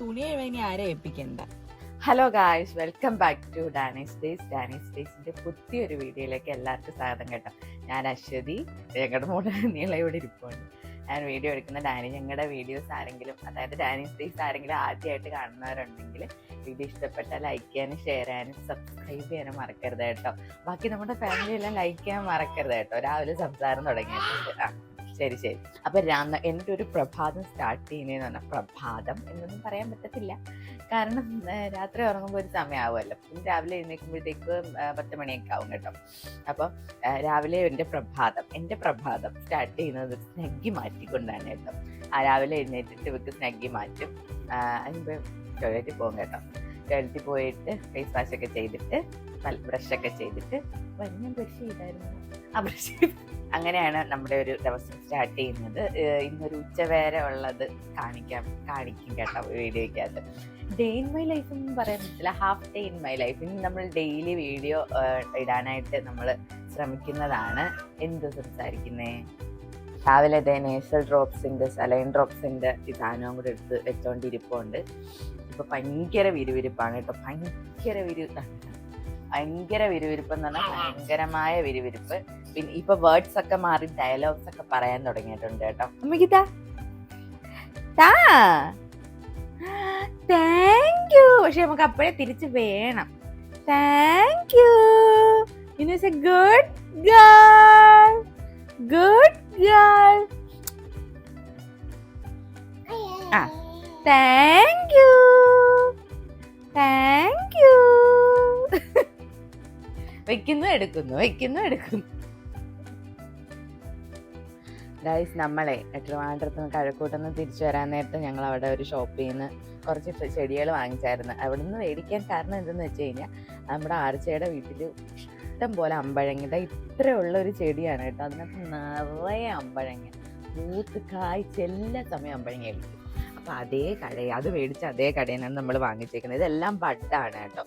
തുണി വേണി ആരെ ഏൽപ്പിക്കണ്ട. Hello guys welcome back to Dani's days Dani's ഡേയ്സിന്റെ പുതിയൊരു വീഡിയോയിലേക്ക് എല്ലാവർക്കും സ്വാഗതം കേട്ടോ. ഞാൻ അശ്വതി. ഞങ്ങളുടെ മോൾ നീള ഇവിടെ ഇരിപ്പുണ്ട്. ഞാൻ വീഡിയോ എടുക്കുന്ന ഡാനി. ഞങ്ങളുടെ വീഡിയോസ് ആരെങ്കിലും അതായത് ഡാനീസ് ഡേയ്സ് ആരെങ്കിലും ആദ്യമായിട്ട് കാണുന്നവരുണ്ടെങ്കിൽ വീഡിയോ ഇഷ്ടപ്പെട്ടാൽ ലൈക്ക് ചെയ്യാനും ഷെയർ ചെയ്യാനും സബ്സ്ക്രൈബ് ചെയ്യാനും മറക്കരുത് കേട്ടോ. ബാക്കി നമ്മുടെ ഫാമിലി എല്ലാം ലൈക്ക് ചെയ്യാൻ മറക്കരുത് കേട്ടോ. രാവിലെ സംസാരം തുടങ്ങിയിട്ടുണ്ട്. ആ. ശരി ശരി. അപ്പൊ രാന്ന എന്നിട്ട് ഒരു പ്രഭാതം സ്റ്റാർട്ട് ചെയ്യുന്നതെന്ന് പറഞ്ഞാൽ പ്രഭാതം എന്നൊന്നും പറയാൻ പറ്റത്തില്ല. കാരണം രാത്രി ഉറങ്ങുമ്പോൾ ഒരു സമയമാവുമല്ലോ പിന്നെ രാവിലെ എഴുന്നേൽക്കുമ്പോഴത്തേക്ക് പത്ത് മണിയൊക്കെ ആവും കേട്ടോ. അപ്പോൾ രാവിലെ എന്റെ പ്രഭാതം എന്റെ പ്രഭാതം സ്റ്റാർട്ട് ചെയ്യുന്നത് സ്നഗ്ഗി മാറ്റിക്കൊണ്ടാണ് കേട്ടോ. ആ രാവിലെ എഴുന്നേറ്റിട്ട് ഇവർക്ക് സ്നഗ്ഗി മാറ്റും. അതിന് ടോയ്ലറ്റിൽ പോകും കേട്ടോ. ടോയ്ലറ്റിൽ പോയിട്ട് ഫേസ് വാഷ് ഒക്കെ ചെയ്തിട്ട് ബ്രഷൊക്കെ ചെയ്തിട്ട് വരും. ഞാൻ ബ്രഷ് ചെയ്തായിരുന്നു. ആ ബ്രഷ് അങ്ങനെയാണ് നമ്മുടെ ഒരു ദിവസം സ്റ്റാർട്ട് ചെയ്യുന്നത്. ഇന്നൊരു ഉച്ചവേരെ ഉള്ളത് കാണിക്കാം കാണിക്കും കേട്ടോ വീഡിയോയ്ക്കകത്ത്. ഡേ ഇൻ മൈ ലൈഫ് എന്ന് പറയാൻ പറ്റില്ല. Half day in my life ഇന്ന് നമ്മൾ ഡെയിലി വീഡിയോ ഇടാനായിട്ട് നമ്മൾ ശ്രമിക്കുന്നതാണ്. എന്ത് സംസാരിക്കുന്നേ? രാവിലെ നേസൽ ഡ്രോപ്സിന്റെ സലൈൻ ഡ്രോപ്സിന്റെ ഈ സാധനവും കൂടെ എടുത്ത് വെച്ചോണ്ടിരിപ്പുണ്ട്. ഇപ്പൊ ഭയങ്കര വിരുവിരിപ്പാണ് കേട്ടോ. ഭയങ്കര വിരു ഭയങ്കര വിരുവിരിപ്പ് എന്ന് പറഞ്ഞാൽ ഭയങ്കരമായ വിരുവിരിപ്പ്. പിന്നെ ഇപ്പൊ വേർഡ്സ് ഒക്കെ മാറി ഡയലോഗ്സ് ഒക്കെ പറയാൻ തുടങ്ങിയിട്ടുണ്ട് കേട്ടോ. അമ്മയ്ക്ക് താ. താ താങ്ക് യു പക്ഷെ നമുക്ക് അപ്പോഴേ തിരിച്ച് വേണം. Thank you a good girl good girl ആ. താങ്ക് യു താങ്ക് യു വെക്കുന്നു എടുക്കുന്നു വെക്കുന്നു എടുക്കുന്നു. ഗൈസ് നമ്മളെ ട്രിവാൻഡ്രത്ത് നിന്ന് കഴക്കൂട്ടുനിന്ന് തിരിച്ചു വരാൻ നേരത്ത് ഞങ്ങൾ അവിടെ ഒരു ഷോപ്പിൽ നിന്ന് കുറച്ച് ചെടികൾ വാങ്ങിച്ചായിരുന്നു. അവിടെ നിന്ന് മേടിക്കാൻ കാരണം എന്തെന്ന് വെച്ച് കഴിഞ്ഞാൽ നമ്മുടെ ആർച്ചയുടെ വീട്ടിൽ ഇഷ്ടം പോലെ അമ്പഴങ്ങ ഇതാ ഇത്രയുള്ള ഒരു ചെടിയാണ് കേട്ടോ. അതിനകത്ത് നിറയെ അമ്പഴങ്ങ. പൂത്ത് കായ്ച്ച് എല്ലാ സമയം അമ്പഴങ്ങ കിട്ടും അപ്പോൾ അതേ കട അത് മേടിച്ച് അതേ കടയിൽ നിന്ന് നമ്മൾ വാങ്ങിച്ചേക്കുന്നത് ഇതെല്ലാം ബഡാണ് കേട്ടോ.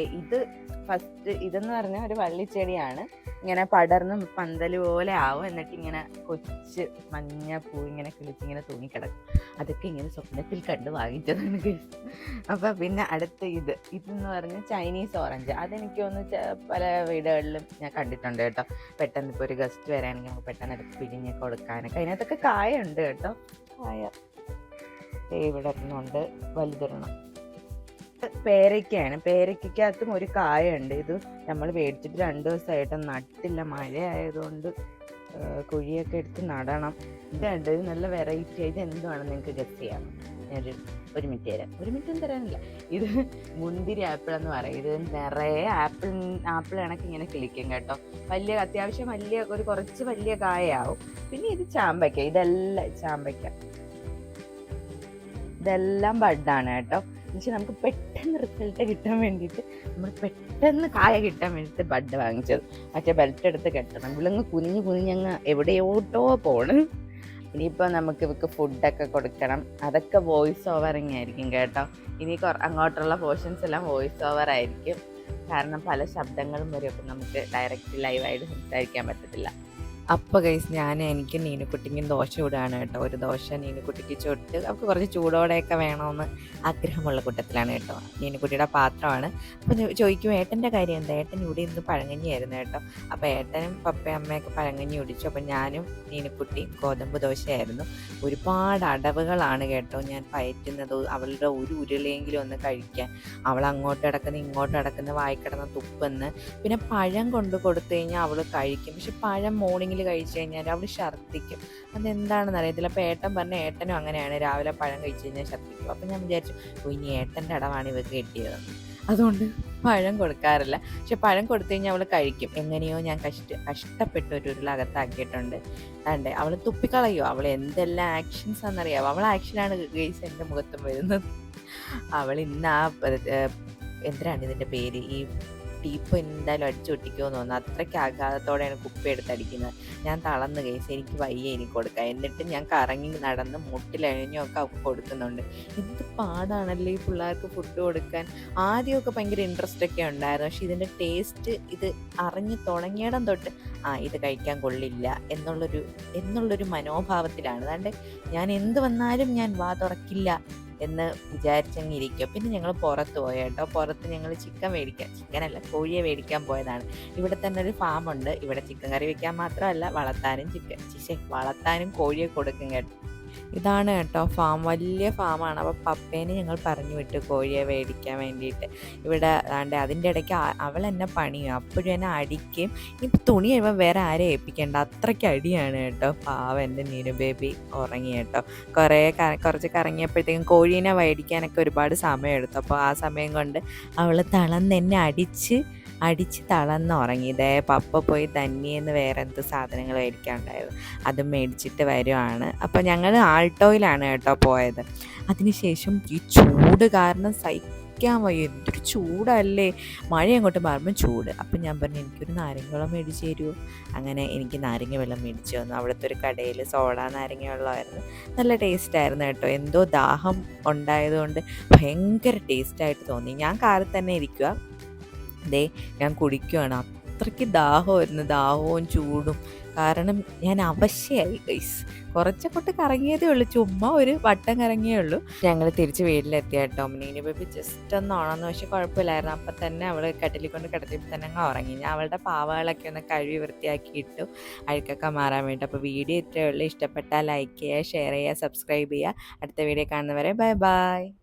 ഇത് ഫസ്റ്റ് ഇതെന്ന് പറഞ്ഞാൽ ഒരു വള്ളിച്ചെടിയാണ്. ഇങ്ങനെ പടർന്ന് പന്തൽ പോലെ ആവും. എന്നിട്ട് ഇങ്ങനെ കൊച്ച് മഞ്ഞ പൂ ഇങ്ങനെ കിളിച്ചിങ്ങനെ തൂങ്ങിക്കിടക്കും. അതൊക്കെ ഇങ്ങനെ സ്വപ്നത്തിൽ കണ്ട് വാങ്ങിച്ചതാണ് അപ്പോൾ അപ്പൊ പിന്നെ അടുത്ത ഇത്. ഇതെന്ന് പറഞ്ഞാൽ ചൈനീസ് ഓറഞ്ച്. അതെനിക്ക് ചെ- പല വീടുകളിലും ഞാൻ കണ്ടിട്ടുണ്ട് കേട്ടോ. പെട്ടെന്ന് ഇപ്പോൾ ഒരു ഗസ്റ്റ് വരാണെങ്കിൽ നമുക്ക് പെട്ടെന്ന് എടുത്ത് പിഴിഞ്ഞ് കൊടുക്കാനൊക്കെ. അതിനകത്തൊക്കെ കായ ഉണ്ട് കേട്ടോ. കായ. ഒരെണ്ണമുണ്ട് വലുതൊരെണ്ണം പേരയ്ക്കയാണ്. പേരയ്ക്കകത്തും ഒരു കായുണ്ട് ഇത് നമ്മൾ മേടിച്ചിട്ട് രണ്ട് ദിവസമായിട്ട് നട്ടില്ല. മഴ ആയതുകൊണ്ട് കുഴിയൊക്കെ എടുത്ത് നടണം. ഇതുണ്ട് ഇത് നല്ല വെറൈറ്റി ഇത് എന്തുവാണെന്ന് നിങ്ങൾക്ക് ഗസ് ചെയ്യാം. ഞാനൊരു ഒരു മിനിറ്റ് തരാം. ഒരു മിനിറ്റും തരാനില്ല. ഇത് മുന്തിരി ആപ്പിൾ എന്ന് പറയും. ഇത് നിറയെ ആപ്പിൾ ആപ്പിൾ കണക്ക് ഇങ്ങനെ കിളിക്കും കേട്ടോ. വലിയ അത്യാവശ്യം വലിയ ഒരു കുറച്ച് വലിയ കായയാവും. പിന്നെ ഇത് ചാമ്പയ്ക്ക. ഇതെല്ലാം ചാമ്പയ്ക്ക. ഇതെല്ലാം ബഡാണ് കേട്ടോ. എന്നുവെച്ചാൽ നമുക്ക് പെട്ടെന്ന് റിസൾട്ട് കിട്ടാൻ വേണ്ടിയിട്ട് നമ്മൾ പെട്ടെന്ന് കായ കിട്ടാൻ വേണ്ടിയിട്ട് ബഡ് വാങ്ങിച്ചത്. മറ്റേ ബെൽറ്റ് എടുത്ത് കെട്ടണം. ഇവിളങ്ങ് കുനിഞ്ഞ് കുനിഞ്ഞങ്ങ് എവിടെയോട്ടോ പോണ്. ഇനിയിപ്പോൾ നമുക്ക് ഇവർക്ക് ഫുഡൊക്കെ കൊടുക്കണം. അതൊക്കെ വോയിസ് ഓവറിങ് ആയിരിക്കും കേട്ടോ. ഇനി അങ്ങോട്ടുള്ള പോർഷൻസ് എല്ലാം വോയിസ് ഓവർ ആയിരിക്കും. കാരണം പല ശബ്ദങ്ങളും വരും. അപ്പം നമുക്ക് ഡയറക്റ്റ് ലൈവായിട്ട് സംസാരിക്കാൻ പറ്റത്തില്ല. അപ്പോൾ കൈസ് ഞാൻ എനിക്ക് നീനുക്കുട്ടിക്കും ദോശ ഇടുകയാണ് കേട്ടോ. ഒരു ദോശ നീനുക്കുട്ടിക്ക് ചുട്ട് അവർക്ക് കുറച്ച് ചൂടോടെയൊക്കെ വേണമെന്ന് ആഗ്രഹമുള്ള കൂട്ടത്തിലാണ് കേട്ടോ. നീനുക്കുട്ടിയുടെ പാത്രമാണ്. അപ്പോൾ ചോദിക്കും ഏട്ടന്റെ കാര്യം എന്താ? ഏട്ടൻ ഇവിടെ ഇന്ന് പഴങ്ങഞ്ഞിയായിരുന്നു കേട്ടോ. അപ്പോൾ ഏട്ടനും പപ്പയും അമ്മയൊക്കെ പഴങ്കഞ്ഞി കുടിച്ചു. അപ്പോൾ ഞാനും നീനുക്കുട്ടി ഗോതമ്പ് ദോശയായിരുന്നു. ഒരുപാട് അടവുകളാണ് കേട്ടോ ഞാൻ പയറ്റുന്നത്. അവളുടെ ഒരു ഉരുളയെങ്കിലും ഒന്ന് കഴിക്കാൻ. അവൾ അങ്ങോട്ട് കിടക്കുന്ന ഇങ്ങോട്ട് കിടക്കുന്ന വായിക്കിടന്ന് തുപ്പെന്ന്. പിന്നെ പഴം കൊണ്ട് കൊടുത്തു കഴിഞ്ഞാൽ അവൾ കഴിക്കും. പക്ഷെ പഴം മോർണിംഗിൽ കഴിച്ചു കഴിഞ്ഞാൽ അവൾ ഛർദ്ദിക്കും. അതെന്താണെന്ന് അറിയത്തില്ല അപ്പോൾ ഏട്ടൻ പറഞ്ഞ ഏട്ടനും അങ്ങനെയാണ്. രാവിലെ പഴം കഴിച്ചു കഴിഞ്ഞാൽ ഛർദ്ദിക്കും. അപ്പം ഞാൻ വിചാരിച്ചു ഓ ഇനി ഏട്ടന്റെ അടവാണ് ഇവർക്ക് കിട്ടിയതെന്ന്. അതുകൊണ്ട് പഴം കൊടുക്കാറില്ല. പക്ഷെ പഴം കൊടുത്തു കഴിഞ്ഞാൽ അവൾ കഴിക്കും. എങ്ങനെയോ ഞാൻ കഷ്ട കഷ്ടപ്പെട്ട് ഒരു ഉരുളകത്താക്കിയിട്ടുണ്ട് അതെ അവൾ തുപ്പിക്കളയോ അവൾ എന്തെല്ലാം ആക്ഷൻസ് ആണെന്നറിയാം അവൾ ആക്ഷനാണ് ഗേസ് എന്റെ മുഖത്തും വരുന്നത്. അവൾ ഇന്ന് ആ എന്തിനാണ് ഇതിന്റെ പേര്? ഈ ടീപ്പ് എന്തായാലും അടിച്ചു പൊട്ടിക്കുമെന്ന് തോന്നുന്നു. അത്രയ്ക്ക് ആഘാതത്തോടെയാണ് കുപ്പി എടുത്തടിക്കുന്നത് ഞാൻ തളർന്ന് കേസ് എനിക്ക് വയ്യ എനിക്ക് കൊടുക്കാം എന്നിട്ട് ഞാൻ കറങ്ങി നടന്ന് മുട്ടിലഴിഞ്ഞൊക്കെ അവൾക്ക് കൊടുക്കുന്നുണ്ട്. എന്ത് പാടാണല്ലേ ഈ പിള്ളേർക്ക് ഫുഡ് കൊടുക്കാൻ? ആദ്യമൊക്കെ ഭയങ്കര ഇൻട്രസ്റ്റ് ഒക്കെ ഉണ്ടായിരുന്നു. പക്ഷെ ഇതിന്റെ ടേസ്റ്റ് ഇത് അറിഞ്ഞു തുടങ്ങിയിടം തൊട്ട് ആ ഇത് കഴിക്കാൻ കൊള്ളില്ല എന്നുള്ളൊരു എന്നുള്ളൊരു മനോഭാവത്തിലാണ്. അതാണ്ട് ഞാൻ എന്ത് വന്നാലും ഞാൻ വാ തുറക്കില്ല. എന്ന് വിചാരിച്ചങ്ങിരിക്കും. പിന്നെ ഞങ്ങൾ പുറത്ത് പോയ കേട്ടോ പുറത്ത് ഞങ്ങൾ ചിക്കൻ മേടിക്കാൻ ചിക്കനല്ല കോഴിയെ മേടിക്കാൻ പോയതാണ്. ഇവിടെ തന്നെ ഒരു ഫാം ഉണ്ട് ഇവിടെ ചിക്കൻ കറി വെക്കാൻ മാത്രമല്ല വളർത്താനും ചിക്കൻ ചിശെ വളർത്താനും കോഴിയെ കൊടുക്കും കേട്ടോ. ഇതാണ് കേട്ടോ ഫാം വലിയ ഫാമാണ് അപ്പോൾ പപ്പേനെ ഞങ്ങൾ പറഞ്ഞു വിട്ടു കോഴിയെ മേടിക്കാൻ വേണ്ടിയിട്ട്. ഇവിടെ ആണ്ട് അതിന്റെ ഇടയ്ക്ക് അവൾ എന്നെ പണിയും. അപ്പോഴും എന്നെ അടിക്കുകയും ഇപ്പം തുണി കഴിയുമ്പോൾ വേറെ ആരെ ഏൽപ്പിക്കേണ്ട? അത്രയ്ക്ക് അടിയാണ് കേട്ടോ പാവ എന്റെ നീനു ബേബി ഉറങ്ങി കേട്ടോ. കുറേ കുറച്ച് കറങ്ങിയപ്പോഴത്തേക്കും കോഴീനെ മേടിക്കാനൊക്കെ ഒരുപാട് സമയം എടുത്തു അപ്പോൾ ആ സമയം കൊണ്ട് അവൾ തളന്ന് എന്നെ അടിച്ച് അടിച്ച് ഇതേ പപ്പ പോയി തന്നിയെന്ന് വേറെ എന്ത് സാധനങ്ങൾ മേടിക്കാനുണ്ടായിരുന്നു അത് മേടിച്ചിട്ട് വരുവാണ്. അപ്പോൾ ഞങ്ങൾ ആൾട്ടോയിലാണ് കേട്ടോ പോയത്. അതിനുശേഷം ഈ ചൂട് കാരണം സഹിക്കാൻ വയ്യ. എന്തൊരു ചൂടല്ലേ? മഴ അങ്ങോട്ട് മാറുമ്പോൾ ചൂട്. അപ്പം ഞാൻ പറഞ്ഞു എനിക്കൊരു നാരങ്ങ വെള്ളം മേടിച്ച് തരുമോ അങ്ങനെ എനിക്ക് നാരങ്ങ വെള്ളം മേടിച്ചു തന്നു. അവിടുത്തെ ഒരു കടയിൽ സോഡ നാരങ്ങ വെള്ളമായിരുന്നു നല്ല ടേസ്റ്റായിരുന്നു കേട്ടോ. എന്തോ ദാഹം ഉണ്ടായതുകൊണ്ട് ഭയങ്കര ടേസ്റ്റായിട്ട് തോന്നി. ഞാൻ കാറിൽ തന്നെ ഇരിക്കുക ദേ ഞാൻ കുടിക്കുകയാണ് അത്രയ്ക്ക് ദാഹമായിരുന്നു ദാഹവും ചൂടും. കാരണം ഞാൻ അവശയായി ഗൈസ് കുറച്ചൊക്കെ കറങ്ങിയതേ ഉള്ളൂ. ചുമ്മാ ഒരു വട്ടം കറങ്ങിയേ ഉള്ളൂ. ഞങ്ങൾ തിരിച്ച് വീട്ടിലെത്തിയ കേട്ടോ മിനി ബേബി ജസ്റ്റ് ഒന്ന് ഉണർന്നു. പക്ഷെ കുഴപ്പമില്ലായിരുന്നു. അപ്പം തന്നെ അവൾ കട്ടിലിൽ കൊണ്ട് കിടത്തിയപ്പോൾ തന്നെ അങ്ങ് ഉറങ്ങി. ഞാൻ അവളുടെ പാവകളൊക്കെ ഒന്ന് കഴുകി വൃത്തിയാക്കി ഇട്ടു അഴുക്കൊക്കെ മാറാൻ വേണ്ടി. അപ്പോൾ വീഡിയോ ഇത്രയേ ഉള്ളൂ. ഇഷ്ടപ്പെട്ടാൽ ലൈക്ക് ചെയ്യുക ഷെയർ ചെയ്യുക സബ്സ്ക്രൈബ് ചെയ്യുക. അടുത്ത വീഡിയോ കാണുന്നവരെ ബൈ ബൈ